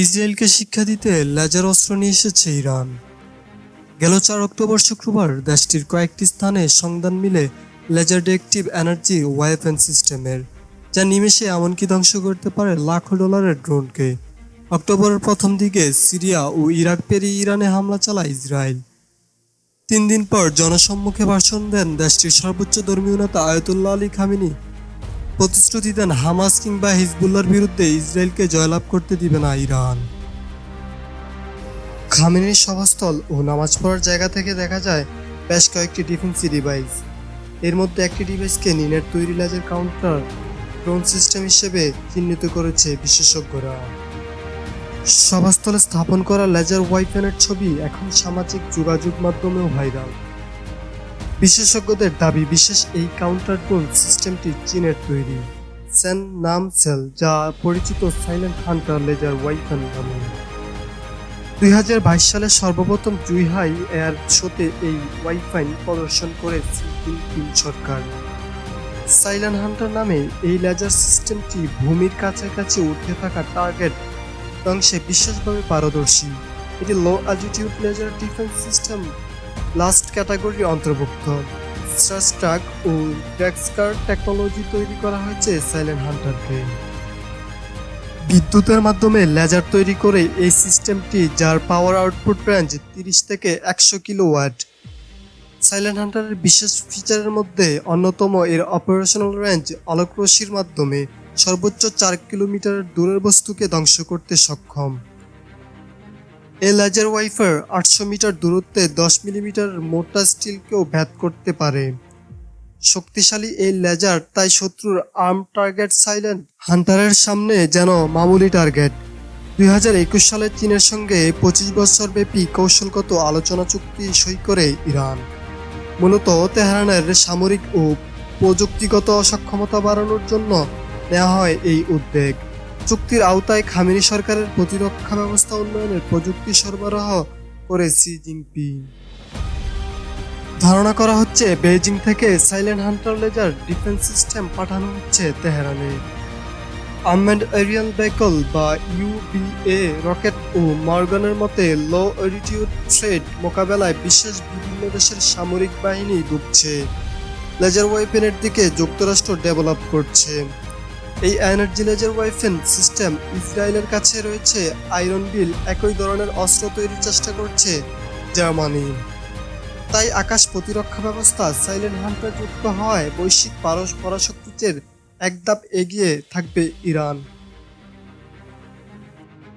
ইসরায়েলকে শিক্ষা দিতে লেজার অস্ত্র নিয়ে এসেছে ইরান। গেল চার অক্টোবর শুক্রবার দেশটির কয়েকটি স্থানে সংধান মিলে লেজার ডিরেক্টিভ এনার্জি ওয়েপেন সিস্টেমের, যা নিমেষে এমনকি ধ্বংস করতে পারে লাখো ডলারের ড্রোনকে। অক্টোবরের প্রথম দিকে সিরিয়া ও ইরাক পেরিয়ে ইরানে হামলা চালায় ইসরায়েল। তিন দিন পর জনসম্মুখে ভাষণ দেন দেশটির সর্বোচ্চ ধর্মীয় নেতা আয়তুল্লাহ আলী খামিনি প্রতিশ্রুতি দেন হামাস কিংবা হিজবুল্লার বিরুদ্ধে ইসরায়েলকে জয়লাভ করতে দিবে না ইরান। খামেনির সভাস্থল ও নামাজ পড়ার জায়গা থেকে দেখা যায়, বেশ কয়েকটি ডিফেন্সি ডিভাইস এর মধ্যে একটি ডিভাইসকে নিনের তৈরি লেজার কাউন্টার ড্রোন সিস্টেম হিসেবে চিহ্নিত করেছে বিশেষজ্ঞরা। সভাস্থলে স্থাপন করা লেজার ওয়াইফেনের ছবি এখন সামাজিক যোগাযোগ মাধ্যমেও ভাইরাল বিশেষজ্ঞদের দাবি, বিশেষ এই কাউন্টার ড্রোন সিস্টেমটি চীনের তৈরি। সেন নাম সেল, যা পরিচিত সাইলেন্ট হান্টার লেজার ওয়াইফেন নামে। দুই হাজার বাইশ সালে সর্বপ্রথম জুইহাই এয়ার শোতে এই ওয়াইফাই প্রদর্শন করে সি সরকার। সাইলেন্ট হান্টার নামে এই লেজার সিস্টেমটি ভূমির কাছাকাছি উঠে থাকা টার্গেট ধ্বংসে বিশেষভাবে পারদর্শী। এটি low altitude laser defence system last ক্যাটাগরির অন্তর্ভুক্ত। স্ট্রাক ও ডেক্সকার টেকনোলজি তৈরি করা হয়েছে সাইলেন্ট হান্টারকে বিদ্যুতের মাধ্যমে লেজার তৈরি করে এই সিস্টেমটি যার পাওয়ার আউটপুট রেঞ্জ তিরিশ থেকে একশো কিলো ওয়াট সাইলেন্ট হান্টারের বিশেষ ফিচারের মধ্যে অন্যতম এর অপারেশনাল রেঞ্জ আলোক রশ্মির মাধ্যমে সর্বোচ্চ চার কিলোমিটার দূরের বস্তুকে ধ্বংস করতে সক্ষম। এই লেজার ওয়াইফার আটশো মিটার দূরত্বে দশ মিলিমিটার মোটা স্টিলকেও ভেদ করতে পারে। শক্তিশালী এই লেজার তাই শত্রুর আর্ম টার্গেট সাইলেন্ট হান্টারের সামনে যেন মামুলি টার্গেট। দুই হাজার একুশ সালে চীনের সঙ্গে পঁচিশ বছর ব্যাপী কৌশলগত আলোচনা চুক্তি সই করে ইরান। মূলত তেহরানের সামরিক ও প্রযুক্তিগত সক্ষমতা বাড়ানোর জন্য নেওয়া হয় এই উদ্যোগ চুক্তির আওতায় খামেনি সরকারের প্রতিরক্ষা ব্যবস্থা উন্নয়নের প্রযুক্তি সরবরাহ করে সি জিনপিং। ধারণা করা হচ্ছে বেইজিং থেকে silent hunter laser defence system পাঠানো হচ্ছে তেহরানে। আর্মেন্ড এরিয়াল ভেহিকল বা ইউবিএ রকেট ও মর্গানের মতে লো অ্যাটিটিউড থ্রেড মোকাবেলায় বিশেষ বিভিন্ন দেশের সামরিক বাহিনী ডুবছে। লেজার ওয়েপেনের দিকে যুক্তরাষ্ট্র ডেভেলপ করছে। এই এনার্জি লেজার ওয়েপেন সিস্টেম ইসরায়েলের কাছে রয়েছে আয়রন বিল, একই ধরনের অস্ত্র তৈরির চেষ্টা করছে জার্মানি। তাই আকাশ প্রতিরক্ষা ব্যবস্থা সাইলেন্ট হান্টার যুক্ত হওয়ায় বৈশ্বিক পারস, পরাশক্তির এক ধাপ এগিয়ে থাকবে ইরান।